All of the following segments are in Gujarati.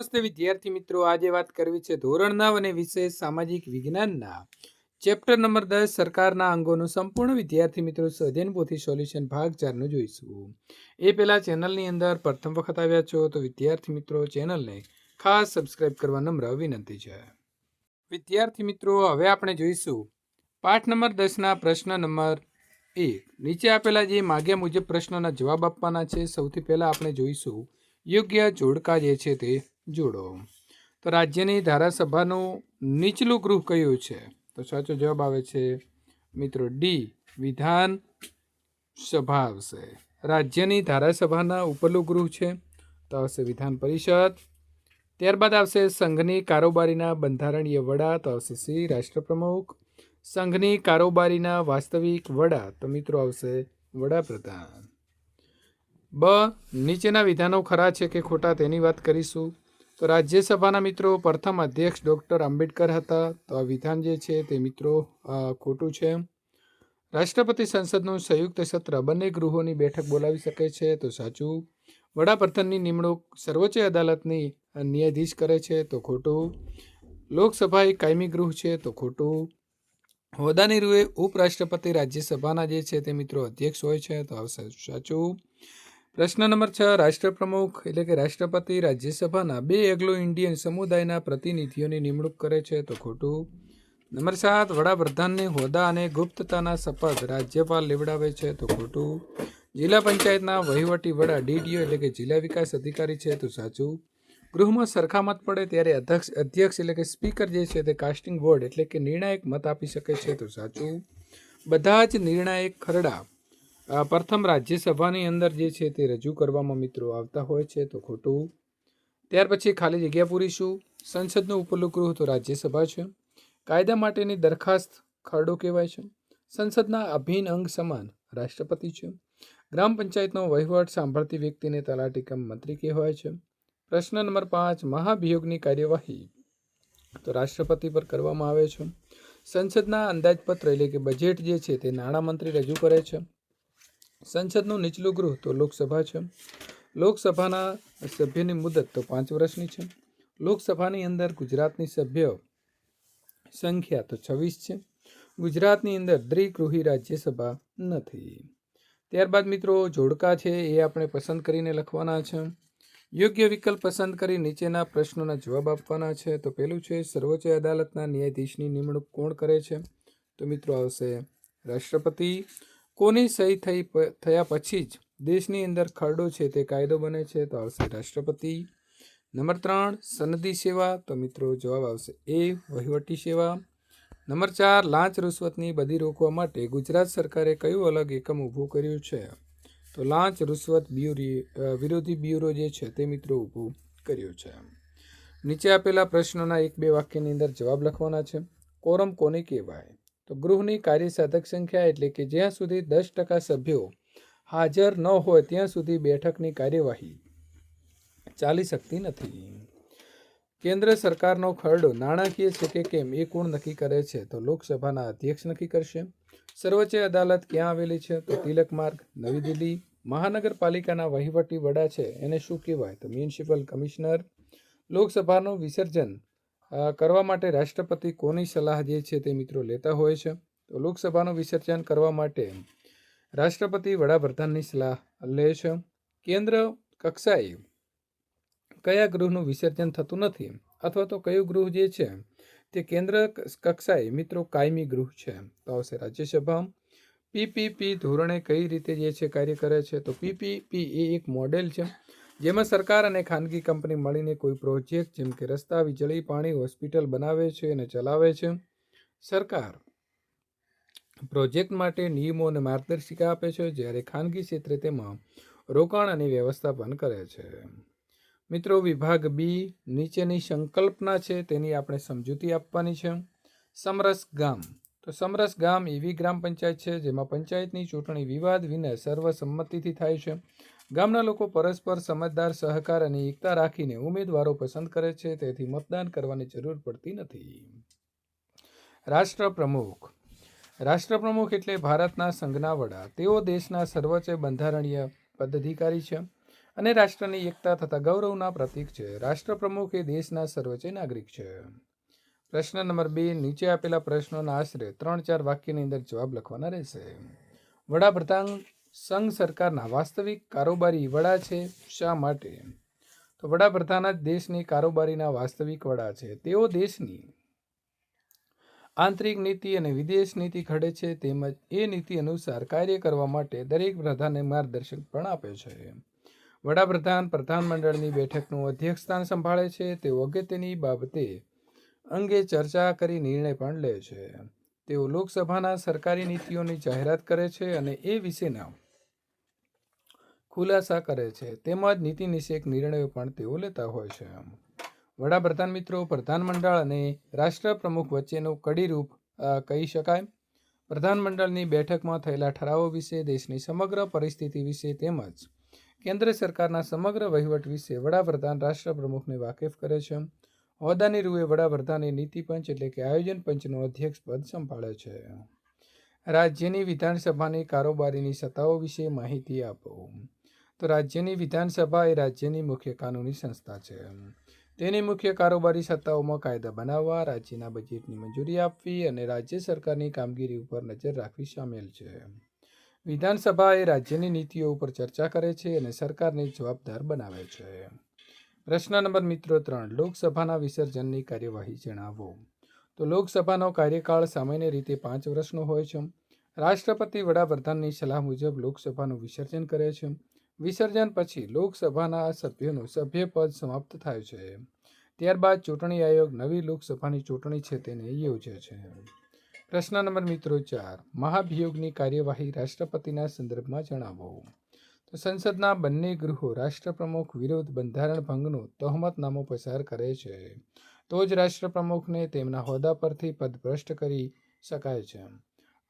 નમસ્તે વિદ્યાર્થી મિત્રો, આજે વાત કરવી છે ધોરણ નવ અને વિશેષ સામાજિક વિજ્ઞાનના. ચેપ્ટર નંબર દસ, સરકારના અંગોનું સંપૂર્ણ વિદ્યાર્થી મિત્રો સ્વધ્યન પોથી સોલ્યુશન ભાગ ચારનું જોઈશું. એ પહેલાં ચેનલની અંદર પ્રથમ વખત આવ્યા છો તો વિદ્યાર્થી મિત્રો, ચેનલને ખાસ સબસ્ક્રાઇબ કરવા નમ્ર વિનંતી છે. વિદ્યાર્થી મિત્રો, હવે આપણે જોઈશું પાઠ નંબર દસના પ્રશ્ન નંબર એક. નીચે આપેલા જે માગ્યા મુજબ પ્રશ્નોના જવાબ આપવાના છે, સૌથી પહેલાં આપણે જોઈશું યોગ્ય જોડકા જે છે તે જોડો. તો રાજ્યની ધારાસભાનું નીચલું ગૃહ કયું છે? તો સાચો જવાબ આવે છે, મિત્રો, ડી વિધાન સભા આવશે. રાજ્યની ધારાસભાના ઉપરલું ગૃહ છે, તો આવશે વિધાન પરિષદ. ત્યારબાદ આવશે સંઘની કારોબારીના બંધારણીય વડા, તો આવશે સી, રાષ્ટ્રપ્રમુખ. સંઘની કારોબારીના વાસ્તવિક વડા, તો મિત્રો આવશે વડાપ્રધાન. બ, નીચેના વિધાનો ખરા છે કે ખોટા તેની વાત કરીશું? તો રાજ્યસભાના મિત્રો, પ્રથમ અધ્યક્ષ ડૉક્ટર આંબેડકર હતા. તો આ વિધાન જે છે તે મિત્રો ખોટું છે. રાષ્ટ્રપતિ સંસદનું સંયુક્ત સત્ર બંને ગૃહોની બેઠક બોલાવી શકે છે, તો સાચું. વડાપ્રધાનની નિમણૂક સર્વોચ્ચ અદાલતની ન્યાયાધીશ કરે છે, તો ખોટું. લોકસભા એક કાયમી ગૃહ છે, તો ખોટું. હોદ્દાની રૂએ ઉપરાષ્ટ્રપતિ રાજ્યસભાના જે છે તે મિત્રો અધ્યક્ષ હોય છે, તો આવશે સાચું. પ્રશ્ન નંબર છ, રાષ્ટ્રપ્રમુખ એટલે કે રાષ્ટ્રપતિ રાજ્યસભાના બે એગ્લો ઇન્ડિયન સમુદાયના પ્રતિનિધિઓની નિમણૂક કરે છે તો ખોટું. નંબર સાત, વડાપ્રધાનને હોદ્દા અને ગુપ્તતાના શપથ રાજ્યપાલ લેવડાવે છે તો ખોટું. જિલ્લા પંચાયતના વહીવટી વડા, ડીડીઓ એટલે કે જિલ્લા વિકાસ અધિકારી છે તો સાચું. ગૃહમાં સરખામત પડે ત્યારે અધ્યક્ષ અધ્યક્ષ એટલે કે સ્પીકર જે છે તે કાસ્ટિંગ બોર્ડ એટલે કે નિર્ણાયક મત આપી શકે છે તો સાચું. બધા જ નિર્ણાયક ખરડા. પ્રથમ રાજ્યસભાની અંદર જે છે તે રજૂ કરવામાં મિત્રો આવતા હોય છે તો ખોટું. ત્યાર પછી ખાલી જગ્યા પૂરીશું. સંસદનું ઉપલું ગૃહ તો રાજ્યસભા છે. કાયદા માટેની દરખાસ્ત ખરડો કહેવાય છે. સંસદના અભિન્ન અંગ સમાન રાષ્ટ્રપતિ છે. ગ્રામ પંચાયતનો વહીવટ સાંભળતી વ્યક્તિને તલાટી કમ મંત્રી કહેવાય છે. પ્રશ્ન નંબર પાંચ, મહાભિયોગની કાર્યવાહી તો રાષ્ટ્રપતિ પર કરવામાં આવે છે. સંસદના અંદાજપત્ર એટલે કે બજેટ જે છે તે નાણામંત્રી રજૂ કરે છે. સંસદનું નીચલું ગૃહ તો લોકસભા છે. લોકસભાના સભ્યની મુદત તો પાંચ વર્ષની છે. લોકસભાની અંદર ગુજરાતની સભ્ય સંખ્યા તો છવ્વીસ છે. ગુજરાતની અંદર દ્વિગૃહી રાજ્યસભા નથી. ત્યારબાદ મિત્રો જોડકા છે એ આપણે પસંદ કરીને લખવાના છે. યોગ્ય વિકલ્પ પસંદ કરી નીચેના પ્રશ્નોના જવાબ આપવાના છે. તો પહેલું છે, સર્વોચ્ચ અદાલતના ન્યાયાધીશની નિમણૂક કોણ કરે છે? તો મિત્રો આવશે રાષ્ટ્રપતિ. કોની સહી થઈ થયા પછી જ દેશની અંદર ખરડો છે તે કાયદો બને છે, તો આવશે રાષ્ટ્રપતિ. નંબર ત્રણ, સનદી સેવા, તો મિત્રો જવાબ આવશે એ, વહીવટી સેવા. નંબર ચાર, લાંચ રૂશ્વતની બધી રોકવા માટે ગુજરાત સરકારે કયું અલગ એકમ ઊભું કર્યું છે? તો લાંચ રૂશ્વત બ્યુરી વિરોધી બ્યુરો જે છે તે મિત્રો ઊભું કર્યું છે. નીચે આપેલા પ્રશ્નોના એક બે વાક્યની અંદર જવાબ લખવાના છે. કોરમ કોને કહેવાય? તો ગૃહની કાર્યસાધક સંખ્યા એટલે કે જ્યાં સુધી દસ ટકા સભ્યો હાજર ન હોય ત્યાં સુધી બેઠકની કાર્યવાહી ચાલી શકતી નથી. કેન્દ્ર સરકારનો ખરડો નાણાકીય છે કે કેમ એ કોણ નક્કી કરે છે? તો લોકસભાના અધ્યક્ષ નક્કી કરશે. સર્વોચ્ચ અદાલત ક્યાં આવેલી છે? તો તિલક માર્ગ, નવી દિલ્હી, મહાનગરપાલિકાના વહીવટી વડા છે. એને શું કહેવાય? તો મ્યુનિસિપલ કમિશનર. લોકસભાનું વિસર્જન કરવા માટે રાષ્ટ્રપતિ કોની સલાહ જે છે તે મિત્રો લેતા હોય છે. તો લોકસભાનું વિસર્જન કરવા માટે રાષ્ટ્રપતિ વડાપ્રધાનની સલાહ લે છે. કેન્દ્ર કક્ષાએ કયા ગૃહનું વિસર્જન થતું નથી? અથવા તો કયું ગૃહ જે છે તે કેન્દ્ર કક્ષાએ મિત્રો કાયમી ગૃહ છે? તો આવશે રાજ્યસભા. પીપીપી ધોરણે કઈ રીતે જે છે કાર્ય કરે છે? તો પીપીપી એ એક મોડેલ છે. જેમાં સરકાર અને ખાનગી કંપની મળીને કોઈ પ્રોજેક્ટ, જેમ કે રસ્તા, વીજળી, પાણી, હોસ્પિટલ બનાવે છે અને ચલાવે છે. સરકાર પ્રોજેક્ટ માટે નિયમો અને માર્ગદર્શિકા આપે છે, જ્યારે ખાનગી ક્ષેત્રે તેમાં રોકાણ અને વ્યવસ્થાપન કરે છે. મિત્રો, વિભાગ બી નીચેની સંકલ્પના છે, તેની આપણે સમજૂતી આપવાની છે. સમરસ ગામ. તો સમરસ ગામ એવી ગ્રામ પંચાયત છે, જેમાં પંચાયતની ચૂંટણી વિવાદ વિના સર્વસંમતિથી થાય છે. ગામના લોકો પરસ્પર સમજદાર, સહકાર અને એકતા રાખીને ઉમેદવારો પસંદ કરે છે, તેથી મતદાન કરવાની જરૂર પડતી નથી. રાષ્ટ્ર પ્રમુખ. રાષ્ટ્રપ્રમુખ એટલે ભારતના સંઘના વડા. તેઓ દેશના સર્વોચ્ચ બંધારણીય પદાધિકારી છે અને રાષ્ટ્રની એકતા તથા ગૌરવના પ્રતીક છે. રાષ્ટ્રપ્રમુખ એ દેશના સર્વોચ્ચ નાગરિક છે. પ્રશ્ન નંબર બે, નીચે આપેલા પ્રશ્નોના આશરે ત્રણ ચાર વાક્યની અંદર જવાબ લખવાના રહેશે. વડાપ્રધાન સંઘ સરકારના વાસ્તવિક કારોબારી વડા છે શા માટે? તો વડાપ્રધાન જ દેશની કારોબારીના વાસ્તવિક વડા છે. તેઓ દેશની આંતરિક નીતિ અને વિદેશ નીતિ ઘડે છે તેમજ એ નીતિ અનુસાર કાર્ય કરવા માટે દરેક પ્રધાનને માર્ગદર્શન પણ આપે છે. વડાપ્રધાન પ્રધાનમંડળની બેઠકનું અધ્યક્ષસ્થાન સંભાળે છે. તેઓ અગત્યની બાબતે અંગે ચર્ચા કરી નિર્ણય પણ લે છે. તેઓ લોકસભાના સરકારી નીતિઓની જાહેરાત કરે છે અને એ વિશેના ખુલાસા કરે છે. તેમજ નીતિ નિષેક નિર્ણયો પણ તેઓ લેતા હોય છે. વડાપ્રધાન મિત્રો, પ્રધાનમંડળ અને રાષ્ટ્રપ્રમુખ વચ્ચેનું કડીરૂપ કહી શકાય? પ્રધાનમંડળની બેઠકમાં થયેલા ઠરાવો વિશે, દેશની સમગ્ર પરિસ્થિતિ વિશે તેમજ કેન્દ્ર સરકારના સમગ્ર વહીવટ વિશે વડાપ્રધાન રાષ્ટ્રપ્રમુખને વાકેફ કરે છે. હોદ્દાની રૂએ વડાપ્રધાને નીતિ પંચ એટલે કે આયોજન પંચનું અધ્યક્ષ પદ સંભાળે છે. રાજ્યની વિધાનસભાની કારોબારીની સત્તાઓ વિશે માહિતી આપો. તો રાજ્યની વિધાનસભા એ રાજ્યની મુખ્ય કાનૂની સંસ્થા છે. તેની મુખ્ય કારોબારી સત્તાઓમાં કાયદા બનાવવા, રાજ્યના બજેટની મંજૂરી આપવી અને રાજ્ય સરકારની કામગીરી ઉપર નજર રાખવી સામેલ છે. વિધાનસભા એ રાજ્યની નીતિઓ ઉપર ચર્ચા કરે છે અને સરકારને જવાબદાર બનાવે છે. પ્રશ્ન નંબર મિત્રો ત્રણ, લોકસભાના વિસર્જનની કાર્યવાહી જણાવો. તો લોકસભાનો કાર્યકાળ સામાન્ય રીતે પાંચ વર્ષનો હોય છે. રાષ્ટ્રપતિ વડાપ્રધાનની સલાહ મુજબ લોકસભાનું વિસર્જન કરે છે. વિસર્જન પછી લોકસભાના સભ્યોનું સભ્યપદ સમાપ્ત થાય છે. ત્યારબાદ ચૂંટણી આયોગ નવી લોકસભાની ચૂંટણી છે તેને યોજે છે. પ્રશ્ન નંબર મિત્રો ચાર, મહાભિયોગની કાર્યવાહી રાષ્ટ્રપતિના સંદર્ભમાં જણાવો. તો સંસદના બંને ગૃહો રાષ્ટ્રપ્રમુખ વિરુદ્ધ બંધારણ ભંગનું તહોમતનામું પસાર કરે છે. તો જ રાષ્ટ્રપ્રમુખને તેમના હોદ્દા પરથી પદભ્રષ્ટ કરી શકાય છે.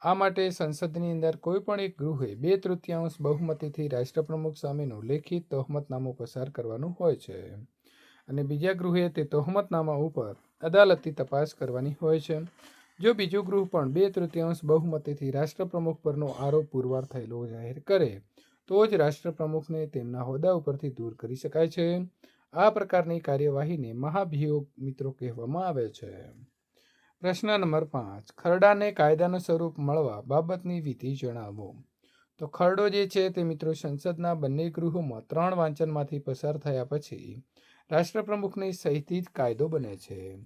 આ માટે સંસદની અંદર કોઈ પણ એક ગૃહે બે તૃતીયાંશ બહુમતીથી રાષ્ટ્રપ્રમુખ સામેનું લેખિત તહોમતનામું પસાર કરવાનું હોય છે. અને બીજા ગૃહે તે તહોમતનામા ઉપર અદાલતી તપાસ કરવાની હોય છે. જો બીજું ગૃહ પણ બે તૃતીયાંશ બહુમતીથી રાષ્ટ્રપ્રમુખ પરનો આરોપ પુરવાર થયેલો જાહેર કરે, તો જ રાષ્ટ્રપ્રમુખને તેમના હોદ્દા ઉપરથી દૂર કરી શકાય છે. આ પ્રકારની કાર્યવાહીને મહાભિયોગ મિત્રો કહેવામાં આવે છે. પ્રશ્ન નંબર પાંચ. ખરડાને કાયદાનું સ્વરૂપ મળવા બાબતની વિધિ જણાવો. તો ખરડો જે છે તે મિત્રો સંસદના બંને ગૃહોમાં ત્રણ વાંચનમાંથી પસાર થયા પછી રાષ્ટ્રપ્રમુખની સહીથી જ કાયદો બને છે.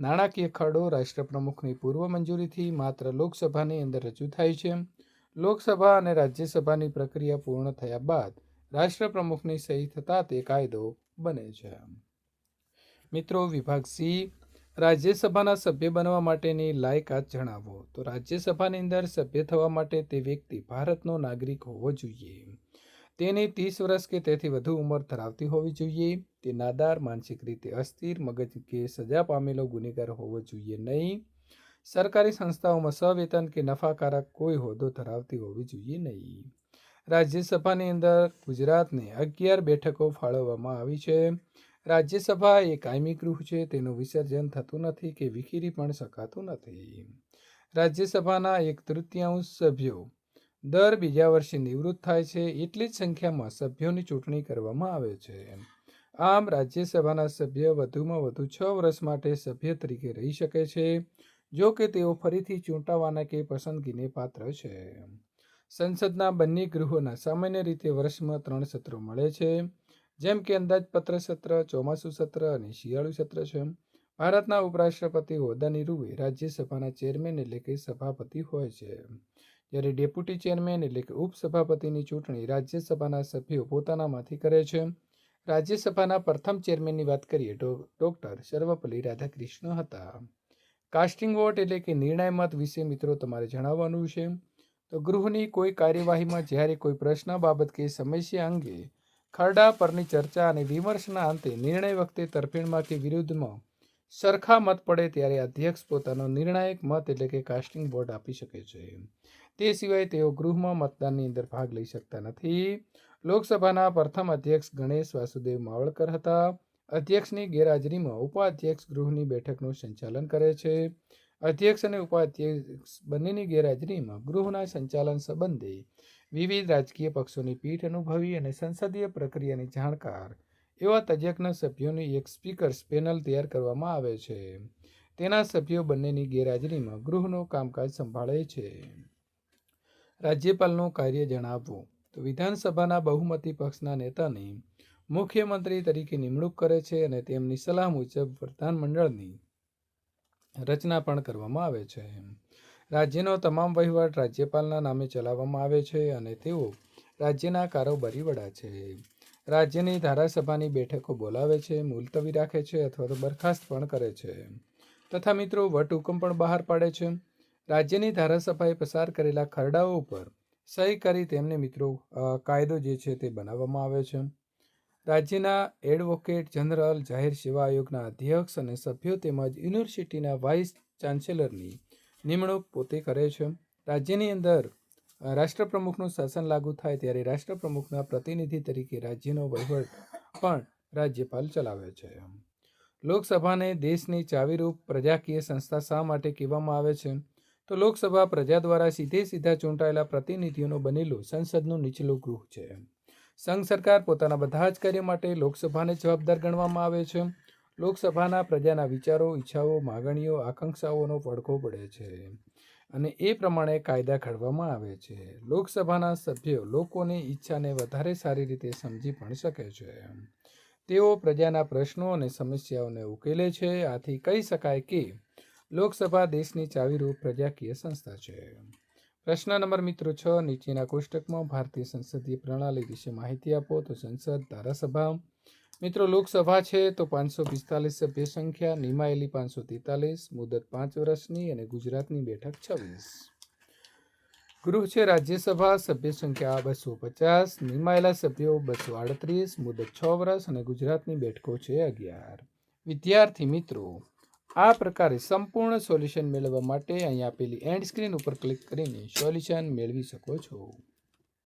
નાણાકીય ખરડો રાષ્ટ્રપ્રમુખની પૂર્વ મંજૂરીથી માત્ર લોકસભાની અંદર રજૂ થાય છે. લોકસભા અને રાજ્યસભાની પ્રક્રિયા પૂર્ણ થયા બાદ રાષ્ટ્રપ્રમુખની સહી થતાં તે કાયદો બને છે. મિત્રો વિભાગ સી રાજ્યસભાના સભ્ય બનવા માટેની લાયકાત જણાવો. તો રાજ્યસભાની અંદર સભ્ય થવા માટે તે વ્યક્તિ ભારતનો નાગરિક હોવો જોઈએ. તેની ત્રીસ વર્ષ કે તેથી વધુ ઉંમર ધરાવતી હોવી જોઈએ. તે નાદાર, માનસિક રીતે અસ્થિર, મગજ કે સજા પામેલો ગુનેગાર હોવો જોઈએ નહીં. સરકારી સંસ્થાઓમાં સવેતન કે નફાકારક કોઈ હોદ્દો ધરાવતી હોવી જોઈએ નહીં. રાજ્યસભાની અંદર ગુજરાતને અગિયાર બેઠકો ફાળવવામાં આવી છે. રાજ્યસભા એ કાયમી ગૃહ છે, તેનું વિસર્જન થતું નથી કે વિખેરી પણ શકાતું નથી. રાજ્યસભાના એક તૃતીયાંશ સભ્યો દર બીજા વર્ષે નિવૃત્ત થાય છે, એટલી જ સંખ્યામાં સભ્યોની ચૂંટણી કરવામાં આવે છે. આમ, રાજ્યસભાના સભ્ય વધુમાં વધુ છ વર્ષ માટે સભ્ય તરીકે રહી શકે છે, જો કે તેઓ ફરીથી ચૂંટાવાના કે પસંદગીને પાત્ર છે. સંસદના બંને ગૃહોના સામાન્ય રીતે વર્ષમાં ત્રણ સત્રો મળે છે. જેમ કે અંદાજપત્ર સત્ર, ચોમાસું સત્ર અને શિયાળુ સત્ર છે ભારતના ઉપરાષ્ટ્રપતિ હોદ્દાની રૂએ રાજ્યસભાના ચેરમેન એટલે કે સભાપતિ હોય છે જ્યારે ડેપ્યુટી ચેરમેન એટલે કે ઉપસભાપતિની ચૂંટણી રાજ્યસભાના સભ્યો પોતાનામાંથી કરે છે રાજ્યસભાના પ્રથમ ચેરમેનની વાત કરીએ તો ડૉક્ટર સર્વપલ્લી રાધાકૃષ્ણ હતા કાસ્ટિંગ વોટ એટલે કે નિર્ણય મત વિશે મિત્રો તમારે જણાવવાનું છે તો ગૃહની કોઈ કાર્યવાહીમાં જ્યારે કોઈ પ્રશ્ન બાબત કે સમસ્યા અંગે ખરડા પરની ચર્ચા અને વિમર્શના અંતે નિર્ણય વખતે તરફેણમાં કે વિરુદ્ધમાં સરખા મત પડે ત્યારે અધ્યક્ષ પોતાનો નિર્ણાયક મત એટલે કે કાસ્ટિંગ વોટ આપી શકે છે. તે સિવાય તેઓ ગૃહમાં મતદાનની અંદર ભાગ લઈ શકતા નથી. લોકસભાના પ્રથમ અધ્યક્ષ ગણેશ વાસુદેવ માવળકર હતા. અધ્યક્ષની ગેરહાજરીમાં ઉપાધ્યક્ષ ગૃહની બેઠકનું સંચાલન કરે છે. અધ્યક્ષ અને ઉપાધ્યક્ષ બંનેની ગેરહાજરીમાં ગૃહના સંચાલન સંબંધે વિવિધ રાજકીય પક્ષોની પીઠ અનુભવી અને સંસદીય પ્રક્રિયાની જાણકાર એવા તજજ્ઞ સભ્યોની એક સ્પીકર્સ પેનલ તૈયાર કરવામાં આવે છે. તેના સભ્યો બંનેની ગેરહાજરીમાં ગૃહનું કામકાજ સંભાળે છે. રાજ્યપાલનું કાર્ય જણાવવું, તો વિધાનસભાના બહુમતી પક્ષના નેતાની મુખ્યમંત્રી તરીકે નિમણૂક કરે છે અને તેમની સલાહ મુજબ વિધાનમંડળની રચના પણ કરવામાં આવે છે રાજ્યનો તમામ વહીવટ રાજ્યપાલના નામે ચલાવવામાં આવે છે અને તેઓ રાજ્યના કારોબારી વડા છે. રાજ્યની ધારાસભાની બેઠકો બોલાવે છે, મુલતવી રાખે છે અથવા તો બરખાસ્ત પણ કરે છે. તથા મિત્રો વટહુકમ પણ બહાર પાડે છે. રાજ્યની ધારાસભાએ પસાર કરેલા ખરડાઓ ઉપર સહી કરી તેમને મિત્રો કાયદો જે છે તે બનાવવામાં આવે છે. રાજ્યના એડવોકેટ જનરલ જાહેર સેવા આયોગના અધ્યક્ષ અને સભ્યો તેમજ યુનિવર્સિટીના વાઇસ ચાન્સેલરની નિમણૂક પોતે કરે છે. રાજ્યની અંદર રાષ્ટ્રપ્રમુખનું શાસન લાગુ થાય ત્યારે રાષ્ટ્રપ્રમુખના પ્રતિનિધિ તરીકે રાજ્યનો વહીવટ પણ રાજ્યપાલ ચલાવે છે. લોકસભાને દેશની ચાવીરૂપ પ્રજાકીય સંસ્થા શા માટે કહેવામાં આવે છે? તો લોકસભા પ્રજા દ્વારા સીધે સીધા ચૂંટાયેલા પ્રતિનિધિઓનું બનેલું સંસદનું નીચલું ગૃહ છે. સંઘ સરકાર પોતાના બધા જ કાર્ય માટે લોકસભાને જવાબદાર ગણવામાં આવે છે. લોકસભાના પ્રજાના વિચારો, ઈચ્છાઓ, માગણીઓ, આકાંક્ષાઓનો પડઘો પડે છે અને એ પ્રમાણે કાયદા ઘડવામાં આવે છે. લોકસભાના સભ્યો લોકોની ઈચ્છાને વધારે સારી રીતે સમજી પણ શકે છે. તેઓ પ્રજાના પ્રશ્નો અને સમસ્યાઓને ઉકેલે છે. આથી કહી શકાય કે લોકસભા દેશની ચાવીરૂપ પ્રજાકીય સંસ્થા છે. પ્રશ્ન નંબર મિત્રો છ, નીચેના કોષ્ટકમાં ભારતીય સંસદીય પ્રણાલી વિશે માહિતી આપો તો સંસદ ધારાસભા. મિત્રો, લોકસભા છે તો પાંચસો પિસ્તાલીસ સભ્ય સંખ્યા, નિમાયેલી પાંચસો તેતાલીસ, મુદત પાંચ વર્ષની અને ગુજરાતની બેઠક છવ્વીસ. ગૃહ છે રાજ્યસભા, સભ્ય સંખ્યા બસો પચાસ, નિમાયેલા સભ્યો બસો આડત્રીસ, મુદત છ વર્ષ અને ગુજરાતની બેઠકો છે અગિયાર. વિદ્યાર્થી મિત્રો આ પ્રકારે સંપૂર્ણ સોલ્યુશન મેળવવા માટે અહીં આપેલી એન્ડ સ્ક્રીન ઉપર ક્લિક કરીને સોલ્યુશન મેળવી શકો છો.